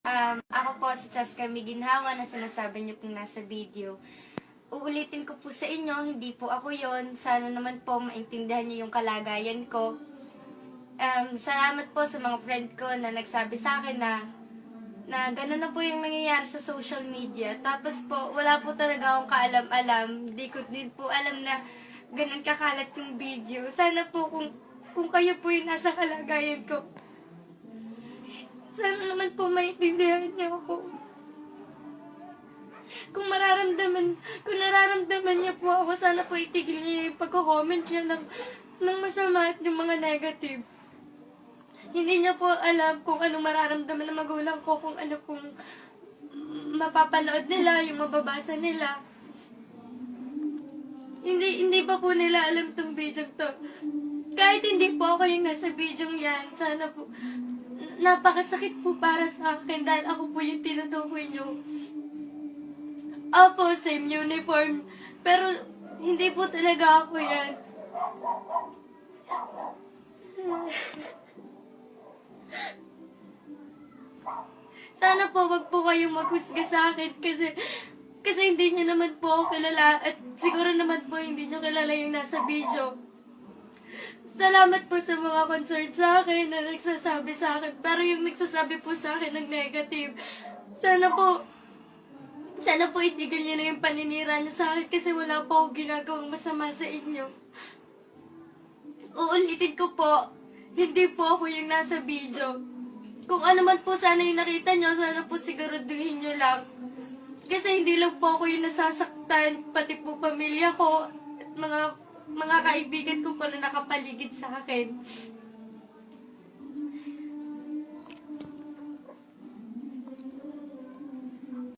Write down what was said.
Um, ako po si Cheska Miginhawa na sinasabi niyo pong nasa video. Uulitin ko po sa inyo, hindi po ako yon. Sana naman po maintindihan niyo yung kalagayan ko. Um, salamat po sa mga friend ko na nagsabi sa akin na na gano'n na po yung nangyayari sa social media. Tapos po, wala po talaga akong kaalam-alam. Hindi ko din po alam na ganun kakalat yung video. Sana po kung, kung kayo po yung nasa kalagayan ko, sana naman po maintindihan niyo ako. Kung mararamdaman, kung nararamdaman niya po ako, sana po itigil niya yung pagko-comment niya ng, ng masama at yung mga negative. Hindi niya po alam kung ano mararamdaman ng magulang ko, kung ano pong mapapanood nila, yung mababasa nila. Hindi, hindi pa po nila alam tong video to. Kahit hindi po ako yung nasa video yan, sana po, napakasakit po para sa akin dahil ako po yung tinutukoy niyo. Opo, same uniform. Pero, hindi po talaga ako yan. Sana po wag po kayong maghusga sa akin kasi kasi hindi niyo naman po kilala at siguro naman po hindi niyo kilala yung nasa video. Salamat po sa mga concerned sa akin na nagsasabi sa akin. Pero yung nagsasabi po sa akin ng negative, sana po, sana po itigil niyo na yung paninira niyo sa akin kasi wala po ako ginagawang masama sa inyo. Uulitin ko po, hindi po ako yung nasa video. Kung ano man po sana yung nakita nyo, sana po siguraduhin nyo lang. Kasi hindi lang po ako yung nasasaktan, pati po pamilya ko, at mga mga kaibigan ko po na nakapaligid sa akin.